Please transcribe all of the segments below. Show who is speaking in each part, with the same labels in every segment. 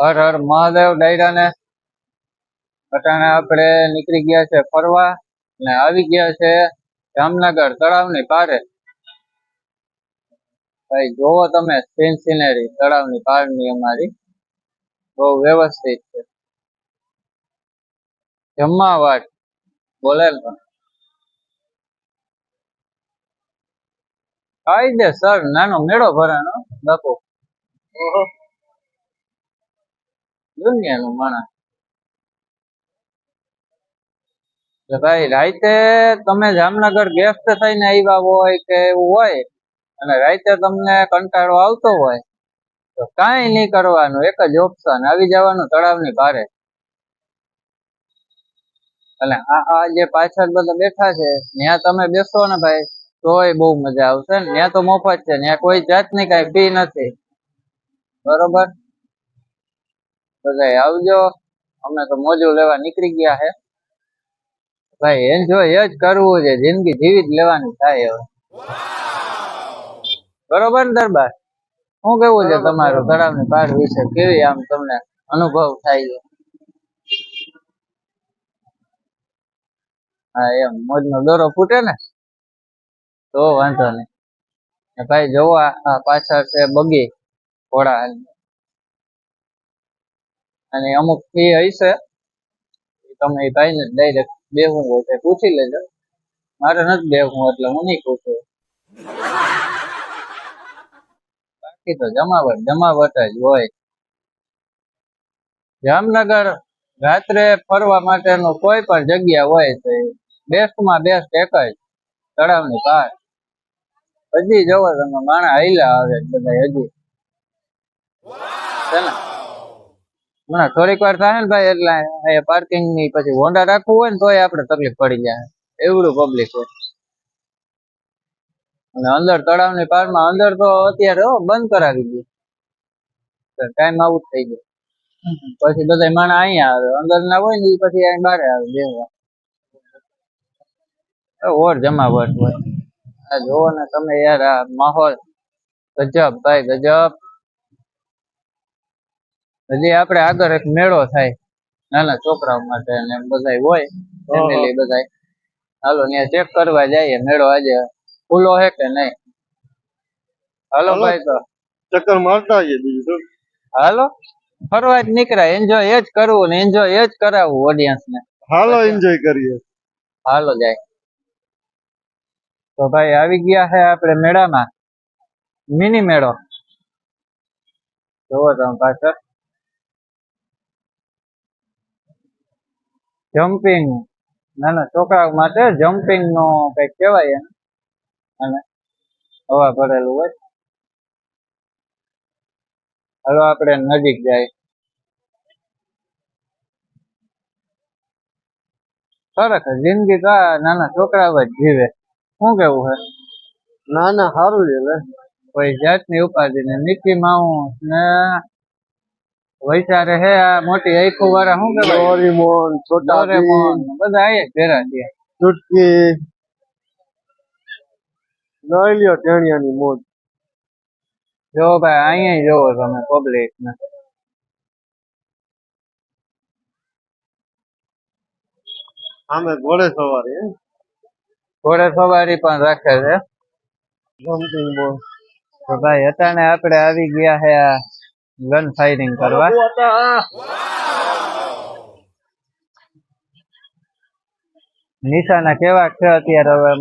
Speaker 1: હર હર મહાદેવ, ડાયરાને. અટાણે આપણે નીકળી ગયા છે ફરવા ને આવી ગયા છે જામનગર તળાવની પારે. ભાઈ, જોવો તમે સીન સિનેરી તળાવની પારની અમારી. બહુ વ્યવસ્થિત છે. જમવા વાટ બોલે ને. કાયદેસર નાનો મેળો ભરાનો બાપુ. દુનિયાનું માણસ. ભાઈ, રાતે તમે જામનગર ગેસ્ટ થઈને આવ્યા હોય કે એવું હોય, અને રાતે તમને કંટાળો આવતો હોય, તો કાંઈ નહીં કરવાનું, એક જ ઓપ્શન આવી જવાનું તળાવની ભારે. આ આ જે પાછળ બધા બેઠા છે ત્યાં તમે બેસો ને ભાઈ, તોય બહુ મજા આવશે ને ત્યાં તો મફત છે ત્યાં કોઈ જાતની કાંઈ ફી નથી. બરોબર? બધા આવજો. અમે તો મોજું લેવા નીકળી ગયા છે ભાઈ એન્જોય જ કરવું છે. જિંદગી જીવી જ લેવાની થાય હવે. બરોબર ને દરબાર? શું કેવું છે તમારું તળાવની પાર વિશે? કેવી આમ તમને અનુભવ થાય છે? હા, એમ. મોજનો દોરો ફૂટે ને? તો વાંધો નહીં. ભાઈ, જોવો આ પાછળ છે બગી ઘોડા અને અમુક ફી હશે તમે એ ભાઈને ડાયરેક્ટ દેવું હોય તો પૂછી લેજો. મારે નથી દેવું એટલે હું નહીં પૂછું. બાકી તો જમાવટ જમાવટ જ હોય. જામનગર રાત્રે ફરવા માટેનું કોઈ પણ જગ્યા હોય તો બેસ્ટમાં બેસ્ટ એક જ, તળાવની પાર હજી જવો તમે, માણા હૈલા આવે બધા હજી. છે ને? હમણાં થોડીક વાર થાય ને ભાઈ એટલે પાર્કિંગની પછી હોન્ડા રાખવું હોય ને તોય આપણે તકલીફ પડી જાય. એવડું પબ્લિક હોય. અને અંદર તળાવની પારમાં અંદર તો અત્યારે બંધ કરાવી દે ટાઈમ આઉટ થઈ ગયો. પછી બધા માણસ અહીંયા આવે. અંદર ના હોય ને એ પછી અહીં બારે આવે બેહવા ઓર જમાવટ હોય. આ જોવો ને તમે યાર આ માહોલ. ગજબ ભાઈ ગજબ. હજી આપણે આગળ એક મેળો થાય. નાના છોકરાઓ માટે અને બધા હોય ફેમિલી બધા હાલો ત્યાં ચેક કરવા જઈએ મેળો આજે ખુલ્લો હે કે નહીં? હાલો. ભાઈ તો.
Speaker 2: ચક્કર મારતા આવીએ બીજું શું?
Speaker 1: હાલો. ફરવા જ નીકળાય એન્જોય એ જ કરવું ને એન્જોય એ જ કરાવવું ઓડિયન્સ ને.
Speaker 2: હાલો એન્જોય કરીએ.
Speaker 1: હાલો જાય. તો ભાઈ આવી ગયા છે આપણે મેળામાં. મિની મેળો. જોવો તમે પાછળ. જમ્પિંગ નાના છોકરા માટે જમ્પિંગ નો કંઈક કહેવાય એને. અને હવા ભરેલું હોય. હલો આપણે નજીક જાય. સરસ જિંદગી તો નાના છોકરાઓ જ જીવે. શું કેવું છે?
Speaker 2: ના ના સારું છે
Speaker 1: કોઈ જાતની ઉપાધિ ને નીતિ માઉસ ને વૈચારે હે આ મોટી આખો વાળા શું કે
Speaker 2: ડોરેમોન છોટા
Speaker 1: ડોરેમોન બધા આયા ભેરા છે
Speaker 2: ચુટકી. લઈ લ્યો ટેણિયાની મોજ.
Speaker 1: જો ભાઈ અહીંયા જોવો તમે પબ્લિક ને
Speaker 2: સામે ઘોડે સવારી
Speaker 1: ઘોડે સવારી પણ રાખે છે.
Speaker 2: જમ્પિંગ બોલ
Speaker 1: તો ભાઈ અટાણે આપણે આવી ગયા હે આ ગન ફાયરિંગ કરવા. નિશાના કેવા છે અત્યારે હવે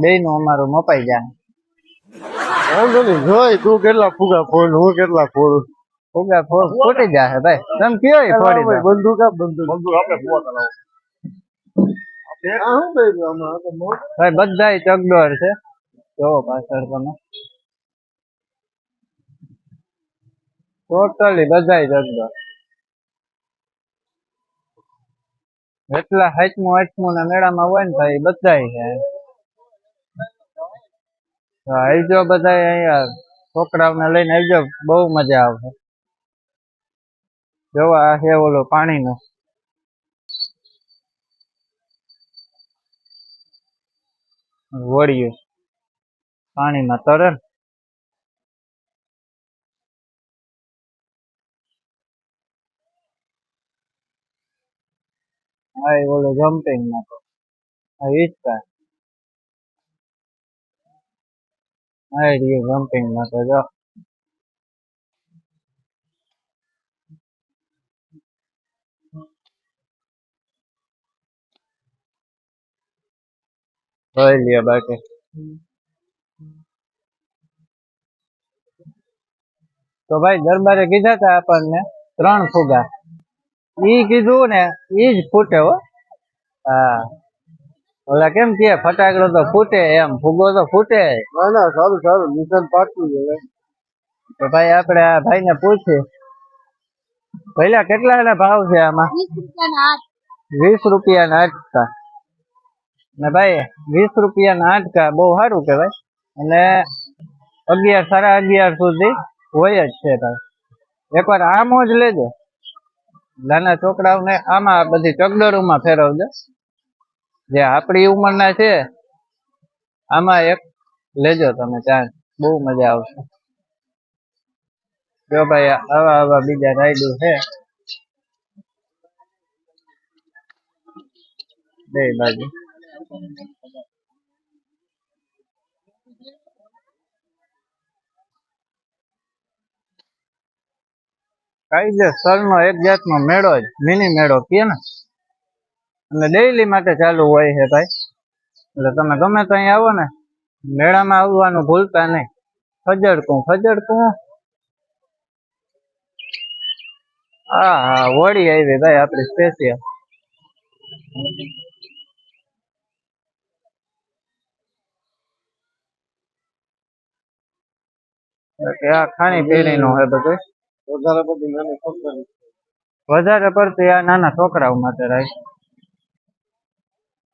Speaker 1: બે નું અમારું મપાઈ જાય.
Speaker 2: જોઈ તું કેટલા ફુગા ફોડ હું કેટલા ફોડ
Speaker 1: ફુગા ફોડ ફૂટી જાય ભાઈ. તમે કયો ફોડી દો
Speaker 2: બંદૂક બંદૂક. બંદૂક આપણે તો મોજ
Speaker 1: ભાઈ બધા ચગડોળ છે. જો પાછળ તમે. ટોટલી બધાય ચગડોળ જેટલા હાચમું હાચમું ના મેળામાં હોય ને ભાઈ, બધાય છે. આવજો બધા અહીંયા, છોકરાઓને લઈને આવજો, બહુ મજા આવશે. જોવા આ છે ઓલો પાણીનો. વળ્યું. પાણીમાં તરે હા, એ ઓલો જમ્પિંગ તો હા હિચકા હા, એ જમ્પિંગ તો જો. જોઈ લ્યો બાકી. તો ભાઈ દરબારે કીધા હતા આપણને ત્રણ ફુગા. ઈ કીધું ને ઈ જ ફૂટે હો. હા. ઓલા કેમ કે ફટાકડો તો ફૂટે એમ ફુગો તો ફૂટે.
Speaker 2: ના ના સારું સારું મિશન પાકું છે હવે.
Speaker 1: તો ભાઈ આપણે આ ભાઈને પૂછીએ. પહેલા કેટલાના ભાવ છે આમાં? વીસ રૂપિયા ના આટકા ને ભાઈ વીસ રૂપિયાના ના આટકા બહુ સારું કહેવાય. અને અગિયાર સાડા અગિયાર સુધી હોય જ છે ભાઈ. એકવાર આમ જ લેજો. નાના છોકરાઓને આમાં બધી ચગદરોમાં ફેરવજો. જે આપણી ઉંમરના છે, આમાં એક લેજો તમે ચાન્સ બહુ મજા આવશે. જો ભાઈ આવા આવા બીજા રાયડું છે. બે બાજુ. કાયદેસર નો એક જાતનો મેળો જ, મિની મેળો કે ને? અને ડેઈલી માટે ચાલુ હોય છે ભાઈ. એટલે તમે ગમે ત્યાં આવો ને, મેળામાં આવવાનું ભૂલતા નહીં. ફજડકું ફજડકું. હા હા, વળી આવી ભાઈ આપણી સ્પેશિયલ આ ખાણી પીણી નું હે બધું.
Speaker 2: વધારે
Speaker 1: પડતી નાના છોકરાઓ માટે રાખ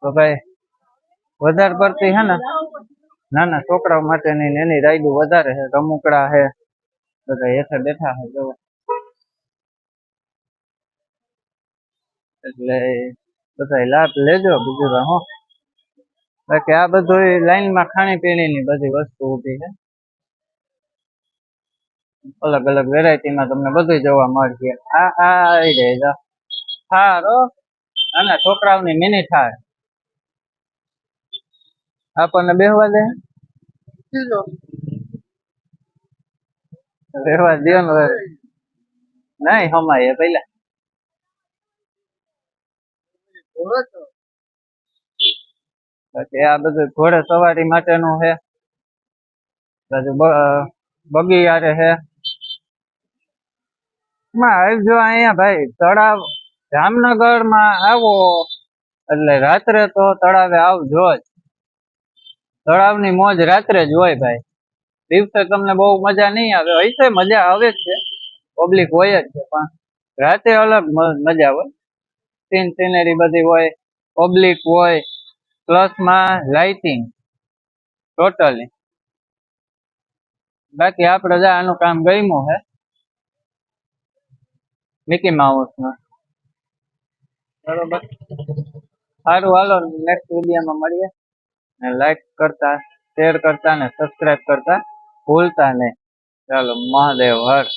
Speaker 1: તો ભાઈ, વધારે પડતી હે ને, નાના છોકરાઓ માટેની એની રાયડું વધારે છે રમુકડા છે બધા હેઠળ બેઠા છે જો એટલે બધા લાભ લેજો બીજું તો બાકી આ બધું લાઈનમાં ખાણી પીણી બધી વસ્તુ ઊભી છે અલગ અલગ વેરાયટીમાં તમને બધું જોવા મળશે. આ આ આવી જાય થાર હો છોકરાઓની મિની થાર આપણને બેહવા દે. બેહવા દે નહીં હમાય પેલા પછી આ બધું ઘોડે સવારી માટેનું છે. પછી બ- બગીયારે છે. માં આવજો અહીંયા ભાઈ તળાવ જામનગરમાં આવો, એટલે રાત્રે તો તળાવે આવજો જ. તળાવની મોજ રાત્રે જ હોય ભાઈ. દિવસે તમને બહુ મજા નહીં આવે. હશે મજા આવે જ છે. પબ્લિક હોય જ છે, પણ રાતે અલગ મજા હોય. સીન સિનેરી બધી હોય પબ્લિક હોય પ્લસમાં લાઇટિંગ ટોટલી બાકી આપણે આનું કામ ગમ્યું હે. મિકી માઉસનું બરોબર. સારું હાલો નેક્સ્ટ વિડીયોમાં મળીએ. ને લાઈક કરતા શેર કરતા ને સબસ્ક્રાઇબ કરતા ભૂલતા નહીં. ચાલો મહાદેવ હર